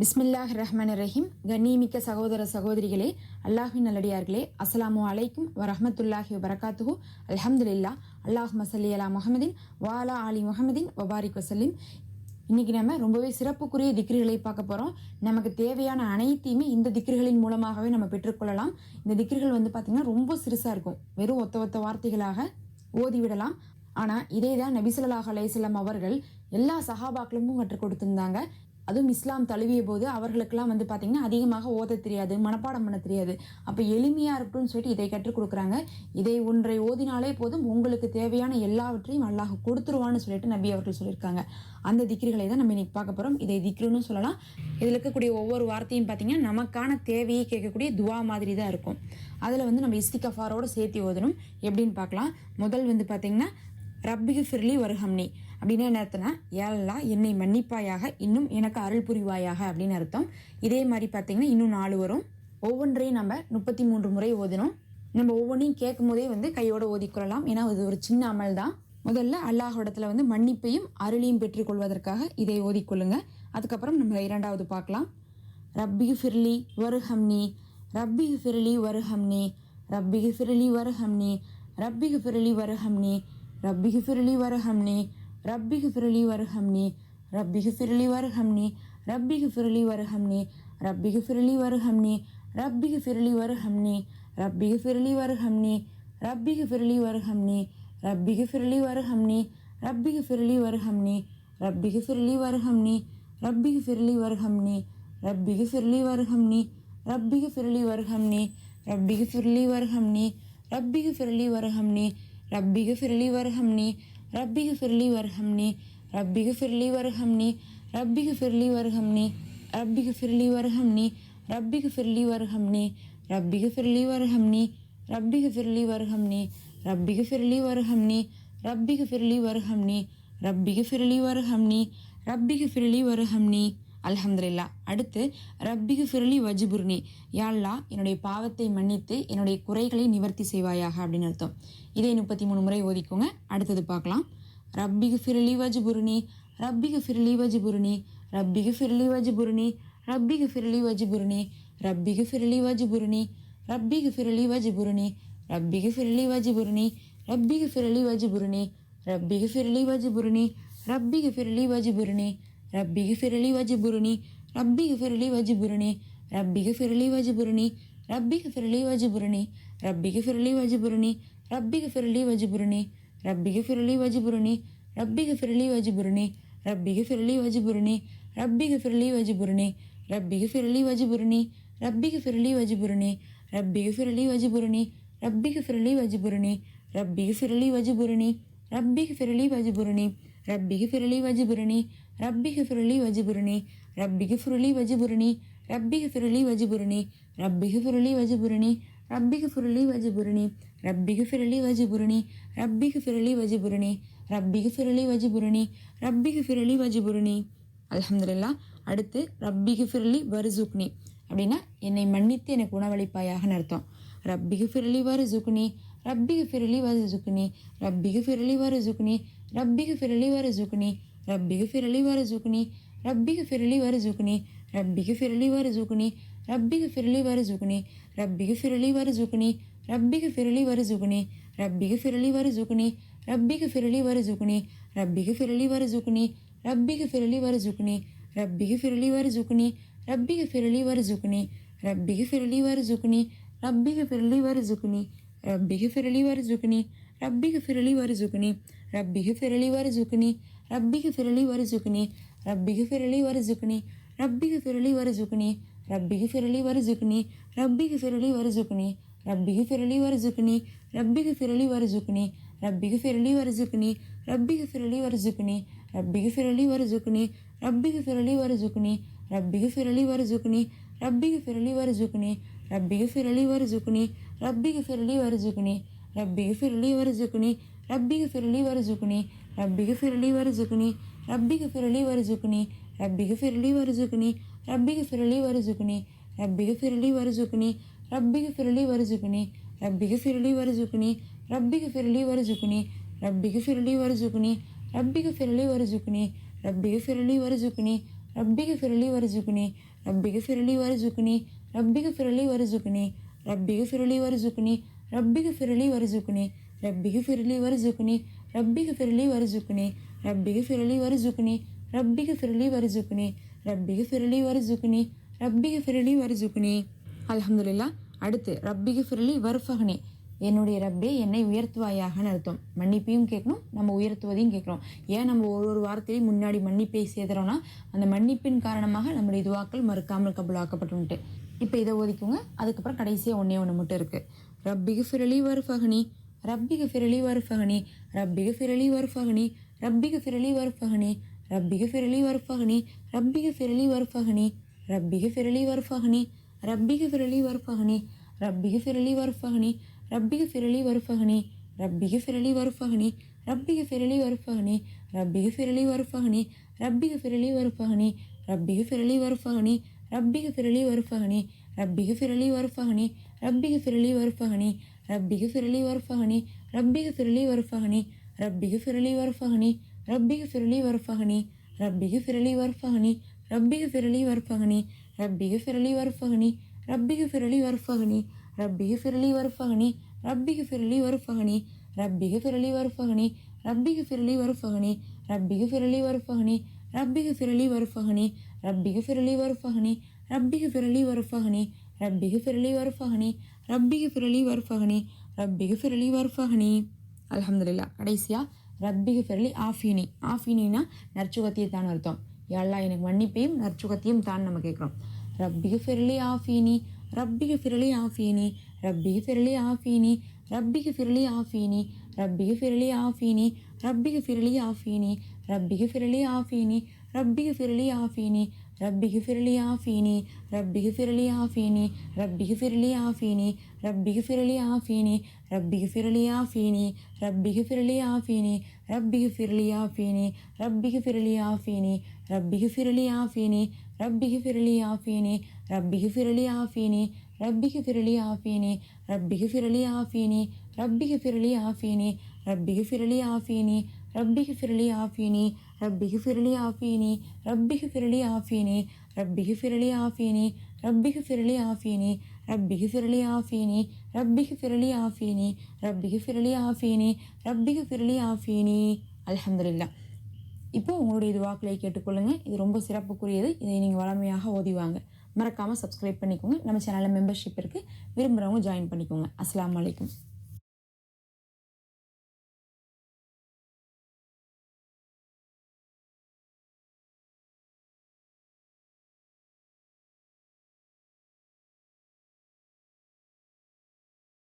பிஸ்மில்லாஹ் ரஹ்மான் ரஹீம் கண்ணியமிக்க சகோதர சகோதரிகளே அல்லாஹின் நல்லடியார்களே அஸ்ஸலாமு அலைக்கும் வரஹமத்துல்லாஹி வரகாத்துஹூ அலமதுல்லா அல்லாஹ் மசல்லி அலா முகமதின் வாலா அலி முகமதின் வபாரிக் வசல்லிம் இன்னைக்கு நம்ம ரொம்பவே சிறப்புக்குரிய திக்ருகளை பார்க்க போகிறோம் நமக்கு தேவையான அனைத்தையுமே இந்த திக்ருகளின் மூலமாகவே நம்ம பெற்றுக்கொள்ளலாம் இந்த திக்ருகள் வந்து பார்த்திங்கன்னா ரொம்ப சிறுசாக இருக்கும். வெறும் ஒத்த ஒத்த வார்த்தைகளாக ஓதிவிடலாம் ஆனால் இதே தான் நபிசுல்லாஹ் அலையம் அவர்கள் எல்லா சஹாபாக்களுக்கும் கற்றுக் கொடுத்துருந்தாங்க. அதுவும் இஸ்லாம் தழுவிய போது அவர்களுக்கெல்லாம் வந்து பார்த்திங்கன்னா அதிகமாக ஓத தெரியாது மனப்பாடம் பண்ண தெரியாது. அப்போ எளிமையாக இருக்கட்டும்னு சொல்லிட்டு இதை கற்றுக் கொடுக்குறாங்க. இதை ஒன்றை ஓதினாலே போதும் உங்களுக்கு தேவையான எல்லாவற்றையும் அல்லாஹ் கொடுத்துருவான்னு சொல்லிட்டு நபி அவர்கள் சொல்லியிருக்காங்க. அந்த திக்ரிகளை தான் நம்ம இன்னைக்கு பார்க்க போகிறோம் இதை திக்ருன்னு சொல்லலாம். இதில் இருக்கக்கூடிய ஒவ்வொரு வார்த்தையும் பார்த்திங்கன்னா நமக்கான தேவையை கேட்கக்கூடிய துவா மாதிரி தான் இருக்கும். அதில் வந்து நம்ம இஸ்திகஃபாரோடு சேர்த்து ஓதணும். எப்படின்னு பார்க்கலாம். முதல் வந்து பார்த்திங்கன்னா ரப்பிகு ஃபிர்லி வருஹம்னி. அப்படின்னு என்ன அர்த்தம்னா ஏல்லா என்னை மன்னிப்பாயாக இன்னும் எனக்கு அருள் புரிவாயாக அப்படின்னு அர்த்தம். இதே மாதிரி பார்த்தீங்கன்னா இன்னும் நாலு வரும். ஒவ்வொன்றையும் நம்ம முப்பத்தி மூன்று முறை ஓதினோம். நம்ம ஒவ்வொன்றையும் கேட்கும் போதே வந்து கையோட ஓதிக்கொள்ளலாம் ஏன்னா அது ஒரு சின்ன அமல் தான். முதல்ல அல்லாஹிடத்துல வந்து மன்னிப்பையும் அருளையும் பெற்றுக்கொள்வதற்காக இதை ஓதிக்கொள்ளுங்க அதுக்கப்புறம் நம்ம இரண்டாவது பார்க்கலாம். ரப்பி ஃபிர்லி வருஹம்னி ரப்பி ஃபிர்லி வருஹம்னி ரப்பி ஃபிர்லி வருஹம்னி ரப்பி ஃபிர்லி வருஹம்னி ரப்பி ஃபிர்லி வருஹம்னி रब्बी फिरली वर हमने रब्बी फिरली वर हमने रब्बी फिरली वर हमने रब्बी फिरली वर हमने रब्बी फिरली वर हमने रब्बी फिरली वर हमने रब्बी फिरली वर हमने रब्बी फिरली वर हमने रब्बी फिरली वर हमने रब्बी फिरली वर हमने रब्बी फिरली वर हमने रब्बी फिरली वर हमने रब्बी फिरली वर हमने रब्बी फिरली वर हमने रब्बी फिरली वर हमने रब्बी फिरली वर हमने रब्बी फिरली वरहमनी रब्बी फिरली वरहमनी रब्बी फिरली वरहमनी रब्बी फिरली वरहमनी रब्बी फिरली वरहमनी रब्बी फिरली वरहमनी रब्बी फिरली वरहमनी रब्बी फिरली वरहमनी रब्बी फिरली वरहमनी रब्बी फिरली वरहमनी रब्बी फिरली वरहमनी அல்ஹம்துலில்லா அடுத்து ரப்பிகு ஃபிரலி வஜிபுர்னி யாழ்லா என்னுடைய பாவத்தை மன்னித்து என்னுடைய குறைகளை நிவர்த்தி செய்வாயாக அப்படின்னு அர்த்தம் இதை முப்பத்தி மூணு முறை ஓதிக்கோங்க அடுத்தது பார்க்கலாம் ரப்பிகு ஃபிரலி வஜிபுர்னி ரப்பிகு ஃபிரலி வஜிபுர்னி ரப்பிகு ஃபிரலி வஜிபுர்னி ரப்பிகு ஃபிரலி வஜிபுர்னி ரப்பிகு ஃபிரலி வஜிபுர்னி ரப்பிகு ஃபிரலி வஜிபுர்னி ரப்பிகு ஃபிரலி வஜிபுர்னி ரப்பிகு ஃபிரலி வஜிபுர்னி ரப்பிகு ஃபிரலி வஜிபுர்னி ரப்பிகு ஃபிரலி வஜிபுர்னி रब्बी फिरली वजबुरनी रब्बी फिरली वजबुरनी रब्बी फिरली वजबुरनी रब्बी फिरली वजबुरनी रब्बी फिरली वजबुरनी रब्बी के फिरली वजबुरनी रब्बी फिरली वजबुरनी रब्बी फिरली वजबुरनी रब्बी फिरली वजबुरनी रब्बी फिरली वजबुरनी रब्बी फिरली वजबुरनी रब्बी फिरली वजबुरनी रब्बी फिरली वजबुरनी रब्बी फिरली वजबुरनी रब्बी फिरली वजबुरनी रब्बी फिरली वजबुरनी रब्बी फिरली वजबुरनी ரப்பி ஃபிரலி வஜிபுரணி ரப்பி ஃபிரலி வஜிபுரணி ரப்பி ஃபிரலி வஜிபுரணி ரப்பி ஃபிரலி வஜிபுரணி ரப்பி ஃபிரலி வஜிபுரணி ரப்பி ஃபிரலி வஜிபுரணி ரப்பி ஃபிரலி வஜிபுரணி ரப்பி ஃபிரலி வஜிபுரணி ரப்பி ஃபிரலி வஜிபுரணி அலமதுல்லா அடுத்து ரப்பி ஃபிரலி வருசுக்னி. அப்படின்னா என்னை மன்னித்து எனக்கு உணவளிப்பாயாகன்னு அர்த்தம். ரப்பிகு ஃபிரலி வருசுக்னி ரப்பிகு ஃபிரலி வருசுக்னி ரப்பிகு ஃபிரலி வருசுக்னி ரப்பிகு ஃபிரலி வருசுக்னி रब्बी फिरली वर झुकनी रब्बी फिरली वर झुकनी रब्बी फिरली वर झुकनी रब्बी फिरली वर झुकनी रब्बी फिरली वर झुकनी रब्बी फिरली वर झुकनी रब्बी फिरली वर झुकनी रब्बी फिरली वर झुकनी रब्बी फिरली वर झुकनी रब्बी फिरली वर झुकनी रब्बी फिरली वर झुकनी रब्बी फिरली वर झुकनी रब्बी फिरली वर झुकनी रब्बी फिरली वर झुकनी रब्बी फिरली वर झुकनी रब्बी फिरली वर झुकनी रब्बी फिरली वर झुकनी ರಬ್ಬಿಗೆ ಫಿರಲಿ ವರಿಸುಕನಿ ರಬ್ಬಿಗೆ ಫಿರಲಿ ವರಿಸುಕನಿ ರಬ್ಬಿಗೆ ಫಿರಲಿ ವರಿಸುಕನಿ ರಬ್ಬಿಗೆ ಫಿರಲಿ ವರಿಸುಕನಿ ರಬ್ಬಿಗೆ ಫಿರಲಿ ವರಿಸುಕನಿ ರಬ್ಬಿಗೆ ಫಿರಲಿ ವರಿಸುಕನಿ ರಬ್ಬಿಗೆ ಫಿರಲಿ ವರಿಸುಕನಿ ರಬ್ಬಿಗೆ ಫಿರಲಿ ವರಿಸುಕನಿ ರಬ್ಬಿಗೆ ಫಿರಲಿ ವರಿಸುಕನಿ ರಬ್ಬಿಗೆ ಫಿರಲಿ ವರಿಸುಕನಿ ರಬ್ಬಿಗೆ ಫಿರಲಿ ವರಿಸುಕನಿ ರಬ್ಬಿಗೆ ಫಿರಲಿ ವರಿಸುಕನಿ ರಬ್ಬಿಗೆ ಫಿರಲಿ ವರಿಸುಕನಿ ರಬ್ಬಿಗೆ ಫಿರಲಿ ವರಿಸುಕನಿ ರಬ್ಬಿಗೆ ಫಿರಲಿ ವರಿಸುಕನಿ ರಬ್ಬಿಗೆ ಫಿರಲಿ ವರಿಸುಕನಿ ರಬ್ಬಿಗೆ ಫಿರಲಿ ವರಿಸುಕನಿ رب اغفر لي وارزقني رب اغفر لي وارزقني رب اغفر لي وارزقني رب اغفر لي وارزقني رب اغفر لي وارزقني رب اغفر لي وارزقني رب اغفر لي وارزقني رب اغفر لي وارزقني رب اغفر لي وارزقني رب اغفر لي وارزقني رب اغفر لي وارزقني رب اغفر لي وارزقني رب اغفر لي وارزقني رب اغفر لي وارزقني رب اغفر لي وارزقني رب اغفر لي وارزقني رب اغفر لي وارزقني ரப்பிக ஃபிரலி வருஜுக்குனி ரப்பிக ஃபிரலி வருஜுக்குனி ரப்பிக ஃபிரலி வருஜுக்குனி ரப்பிக ஃபிரலி வருஜுக்குனி ரப்பிக ஃபிரலி வருஜுக்குனி அலமதுல்லா அடுத்து ரப்பிக ஃபிரலி வருஃபகனி என்னுடைய ரப்பே என்னை உயர்த்துவாயாகன்னு அர்த்தம். மன்னிப்பையும் கேட்கணும் நம்ம உயர்த்துவதையும் கேட்குறோம் ஏன் நம்ம ஒரு ஒரு வாரத்திலையும் முன்னாடி மன்னிப்பை சேர்த்துறோம்னா அந்த மன்னிப்பின் காரணமாக நம்முடைய துவாக்கள் மறுக்காமல் கபலாக்கப்பட்டுன்ட்டு இப்போ இதை ஒதுக்குங்க அதுக்கப்புறம் கடைசியாக ஒன்றே ஒன்று மட்டும் இருக்குது ரப்பிக ஃபிரலி வருஃபகனி ரப்பிக ஃபிரலி வருஃபகனி ரப்பிக ஃபிரலி வருஃபகனி ரப்பிக ஃபிரலி வருஃபகனி ரப்பிக ஃபிரலி வருஃபகனி ரப்பிக ஃபிரலி வருஃபகனி ரப்பிக ஃபிரலி வருஃபகனி ரப்பிக ஃபிரலி வருஃபகனி ரப்பிக ஃபிரலி வருஃபகனி ரப்பிக ஃபிரலி வருஃபகனி ரப்பிக ஃபிரலி வருஃபகனி ரப்பிக ஃபிரலி வருஃபகனி ரப்பிக ஃபிரலி வருஃபகனி ரப்பிக ஃபிரலி வருஃபகனி ரப்பிக ஃபிரலி வருஃபகனி ரப்பிக ஃபிரலி வருஃபகனி ரப்பிக ஃபிரலி வருஃபகனி ரப்பிக ஃபிரலி வருஃபகனி ரப்பிகு ஃபிரலி வர்ஃபகனி ரப்பிகு ஃபிரலி வர்ஃபகனி ரப்பிகு ஃபிரலி வர்ஃபகனி ரப்பிகு ஃபிரலி வர்ஃபகனி ரப்பிகு ஃபிரலி வர்ஃபகனி ரப்பிகு ஃபிரலி வர்ஃபகனி ரப்பிகு ஃபிரலி வர்ஃபகனி ரப்பிகு ஃபிரலி வர்ஃபகனி ரப்பிகு ஃபிரலி வர்ஃபகனி ரப்பிகு ஃபிரலி வர்ஃபகனி ரப்பிகு ஃபிரலி வர்ஃபகனி ரப்பிகு ஃபிரலி வர்ஃபகனி ரப்பிகு ஃபிரலி வர்ஃபகனி ரப்பிகு ஃபிரலி வர்ஃபகனி ரப்பிகு ஃபிரலி வர்ஃபகனி ரப்பிகு ஃபிரலி வர்ஃபகனி ரப்பிக ஃபிரலி வர்ஃபகனி ரப்பிக ஃபிரலி வர்ஃபகனி ரப்பிக ஃபிரலி வர்ஃபகனி அலமதுல்லா கடைசியாக ரப்பிக ஃபிரலி ஆஃபினி ஆஃபீனினா நற்சுகத்தியை தான் அர்த்தம் எல்லாம் எனக்கு மன்னிப்பையும் நற்சுகத்தையும் தான் நம்ம கேட்குறோம் ரப்பிக ஃபிரலி ஆஃபீனி ரப்பிக ஃபிரலி ஆஃபீனி ரப்பிக ஃபிரலி ஆஃபீனி ரப்பிக ஃபிரலி ஆஃபீனி ரப்பிக ஃபிரலி ஆஃபீனி ரப்பிக ஃபிரலி ஆஃபீனி ரப்பிக ஃபிரலி ஆஃபீனி ரப்பிக ஃபிரலி ஆஃபீனி ரப்பிக ஃபிரலி ஆஃபீனி ரப்பிக ஃபிரலி ஆஃபீனி ரப்பிக ஃபிரலி ஆஃபீனி ரப்பிக ஃபிரலி ஆஃபீனி ரப்பிக ஃபிரலி ஆஃபீனி ரப்பிக ஃபிரலி ஆஃபீனி ரப்பிக ஃபிரலி ஆஃபீனி ரப்பிக ஃபிரலி ஆஃபீனி ரப்பிக ஃபிரலி ஆஃபீனி ரப்பிக ஃபிரலி ஆஃபீனி ரப்பிக ஃபிரலி ஆஃபீனி ரப்பிக ஃபிரலி ஆஃபீனி ரப்பிக ஃபிரலி ஆஃபீனி ரப்பிக ஃபிரலி ஆஃபீனி ரப்பிக ஃபிரலி ஆஃபீனி ரப்பிகு ஃபிரலி ஆஃபினி ரப்பிகு ஃபிரலி ஆஃபினி ரப்பிகு ஃபிரலி ஆஃபினி ரப்பிகு ஃபிரலி ஆஃபினி ரப்பிகு ஃபிரலி ஆஃபினி ரப்பிகு ஃபிரலி ஆஃபீனி ரப்பிகு ஃபிரலி ஆஃபீனி ரப்பிகு ஃபிரலி ஆஃபீனி ரப்பிகு ஃபிரலி ஆஃபீனி. அலமதுல்லா இப்போ உங்களுடைய இது வாக்கிலே கேட்டுக்கொள்ளுங்கள் இது ரொம்ப சிறப்புக்குரியது. இதை நீங்கள் வளமையாக ஓதிவாங்க மறக்காமல் சப்ஸ்கிரைப் பண்ணிக்கோங்க. நம்ம சேனலில் மெம்பர்ஷிப் இருக்குது விரும்புகிறவங்க ஜாயின் பண்ணிக்கோங்க. அஸ்லாம் வலைக்கம்